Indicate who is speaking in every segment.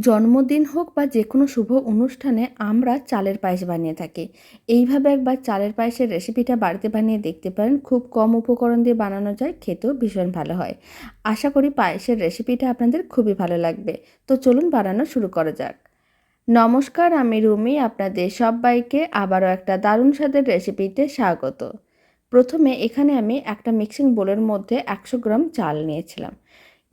Speaker 1: জন্মদিন হোক বা যে কোনো শুভ অনুষ্ঠানে আমরা চালের পায়েস বানিয়ে থাকি। এইভাবে একবার চালের পায়েসের রেসিপিটা বাড়িতে বানিয়ে দেখতে পারেন। খুব কম উপকরণ দিয়ে বানানো যায়, খেতেও ভীষণ ভালো হয়। আশা করি পায়েসের রেসিপিটা আপনাদের খুবই ভালো লাগবে। তো চলুন বানানো শুরু করা যাক। নমস্কার, আমি রুমি, আপনাদের সবাইকে আবারও একটা দারুণ স্বাদের রেসিপিতে স্বাগত। প্রথমে এখানে আমি একটা মিক্সিং বোলের মধ্যে একশো গ্রাম চাল নিয়েছিলাম।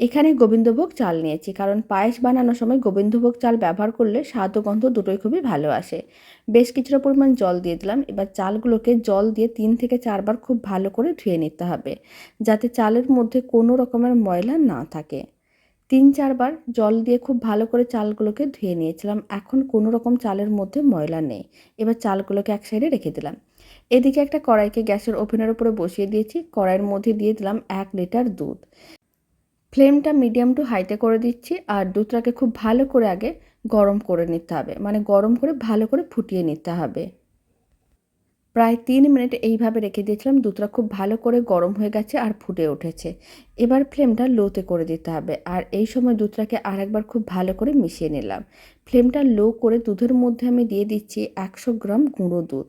Speaker 1: এখানে গোবিন্দভোগ চাল নিয়েছি, কারণ পায়েস বানানোর সময় গোবিন্দভোগ চাল ব্যবহার করলে স্বাদ ও গন্ধ দুটোই খুবই ভালো আসে। বেশ কিছুটা পরিমাণ জল দিয়ে দিলাম, এবার চালগুলোকে জল দিয়ে তিন থেকে চারবার খুব ভালো করে ধুয়ে নিতে হবে, যাতে চালের মধ্যে কোনো রকমের ময়লা না থাকে। তিন চারবার জল দিয়ে খুব ভালো করে চালগুলোকে ধুয়ে নিয়েছিলাম, এখন কোনো রকম চালের মধ্যে ময়লা নেই, এবার চালগুলোকে এক সাইডে রেখে দিলাম। এদিকে একটা কড়াইকে গ্যাসের ওভেনের উপরে বসিয়ে দিয়েছি, কড়াইয়ের মধ্যে দিয়ে দিলাম এক লিটার দুধ। ফ্লেমটা মিডিয়াম টু হাইতে করে দিচ্ছি আর দুধটাকে খুব ভালো করে আগে গরম করে নিতে হবে। মানে গরম করে ভালো করে ফুটিয়ে নিতে হবে। প্রায় তিন মিনিট এইভাবে রেখে দিয়েছিলাম, দুধটা খুব ভালো করে গরম হয়ে গেছে আর ফুটে উঠেছে। এবার ফ্লেমটা লোতে করে দিতে হবে। আর এই সময় দুধটাকে আরেকবার খুব ভালো করে মিশিয়ে নিলাম। ফ্লেমটা লো করে দুধের মধ্যে আমি দিয়ে দিচ্ছি একশো গ্রাম গুঁড়ো দুধ।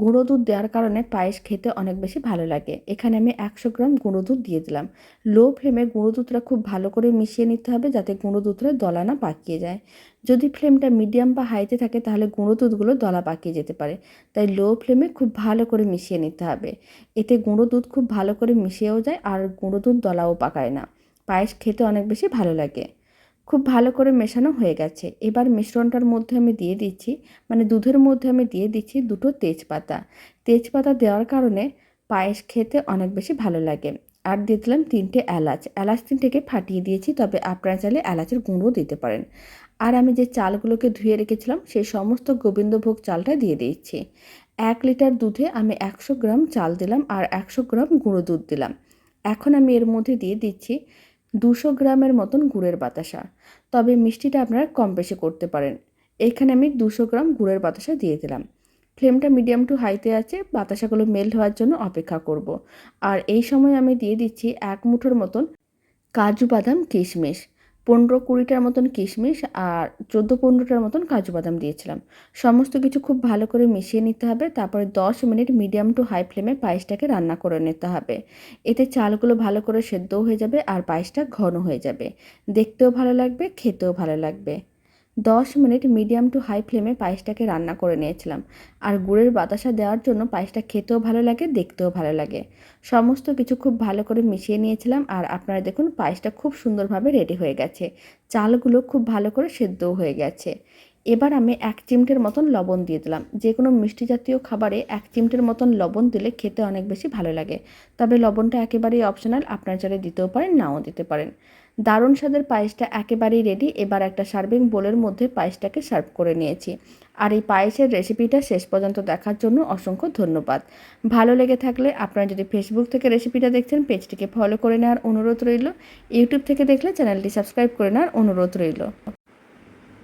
Speaker 1: গুঁড়ো দুধ দেওয়ার কারণে পায়েস খেতে অনেক বেশি ভালো লাগে। এখানে আমি একশো গ্রাম গুঁড়ো দুধ দিয়ে দিলাম। লো ফ্লেমে গুঁড়ো দুধটা খুব ভালো করে মিশিয়ে নিতে হবে যাতে গুঁড়ো দুধটা দলা না পাকিয়ে যায়। যদি ফ্লেমটা মিডিয়াম বা হাইতে থাকে তাহলে গুঁড়ো দুধগুলো দলা পাকিয়ে যেতে পারে। তাই লো ফ্লেমে খুব ভালো করে মিশিয়ে নিতে হবে। এতে গুঁড়ো দুধ খুব ভালো করে মিশিয়েও যায় আর গুঁড়ো দুধ দলাও পাকায় না। পায়েস খেতে অনেক বেশি ভালো লাগে। খুব ভালো করে মেশানো হয়ে গেছে। এবার মিশ্রণটার মধ্যে আমি দিয়ে দিচ্ছি মানে দুধের মধ্যে আমি দিয়ে দিচ্ছি দুটো তেজপাতা। তেজপাতা দেওয়ার কারণে পায়েস খেতে অনেক বেশি ভালো লাগে। আর দিয়ে দিলাম তিনটে এলাচ। এলাচ তিনটেকে ফাটিয়ে দিয়েছি, তবে আপনারা চাইলে এলাচের গুঁড়ো দিতে পারেন। আর আমি যে চালগুলোকে ধুয়ে রেখেছিলাম, সেই সমস্ত গোবিন্দভোগ চালটা দিয়ে দিচ্ছি। এক লিটার দুধে আমি একশো গ্রাম চাল দিলাম আর একশো গ্রাম গুঁড়ো দুধ দিলাম। এখন আমি এর মধ্যে দিয়ে দিচ্ছি দুশো গ্রামের মতন গুড়ের বাতাসা। তবে মিষ্টিটা আপনারা কম বেশি করতে পারেন। এখানে আমি দুশো গ্রাম গুড়ের বাতাসা দিয়ে দিলাম। ফ্লেমটা মিডিয়াম টু হাইতে আছে, বাতাসাগুলো মেল্ট হওয়ার জন্য অপেক্ষা করব। আর এই সময় আমি দিয়ে দিচ্ছি এক মুঠোর মতন কাজু বাদাম কিশমিশ। পনেরো কুড়িটার মতন কিশমিশ আর চোদ্দ পনেরোটার মতন কাজু বাদাম দিয়েছিলাম। সমস্ত কিছু খুব ভালো করে মিশিয়ে নিতে হবে, তারপরে দশ মিনিট মিডিয়াম টু হাই ফ্লেমে পায়েসটাকে রান্না করে নিতে হবে। এতে চালগুলো ভালো করে সেদ্ধও হয়ে যাবে আর পায়েসটা ঘন হয়ে যাবে। দেখতেও ভালো লাগবে, খেতেও ভালো লাগবে। দশ মিনিট মিডিয়াম টু হাই ফ্লেমে পায়েসটাকে রান্না করে নিয়েছিলাম। আর গুড়ের বাতাসা দেওয়ার জন্য পায়েসটা খেতেও ভালো লাগে, দেখতেও ভালো লাগে। সমস্ত কিছু খুব ভালো করে মিশিয়ে নিয়েছিলাম আর আপনারা দেখুন পায়েসটা খুব সুন্দরভাবে রেডি হয়ে গেছে। চালগুলো খুব ভালো করে সেদ্ধও হয়ে গেছে। এবার আমি এক চিমটের মতন লবণ দিয়ে দিলাম। যে কোনো মিষ্টি জাতীয় খাবারে এক চিমটের মতন লবণ দিলে খেতে অনেক বেশি ভালো লাগে। তবে লবণটা একেবারেই অপশনাল আপনার চাইলে দিতেও পারেন, নাও দিতে পারেন। দারুণ স্বাদের পায়েসটা একেবারেই রেডি এবার একটা সার্ভিং বোলের মধ্যে পায়েসটাকে সার্ভ করে নিয়েছি। আর এই পায়েসের রেসিপিটা শেষ পর্যন্ত দেখার জন্য অসংখ্য ধন্যবাদ। ভালো লেগে থাকলে আপনারা যদি ফেসবুক থেকে রেসিপিটা দেখছেন পেজটিকে ফলো করে নেওয়ার অনুরোধ রইল। ইউটিউব থেকে দেখলে চ্যানেলটি সাবস্ক্রাইব করে নেওয়ার অনুরোধ রইল।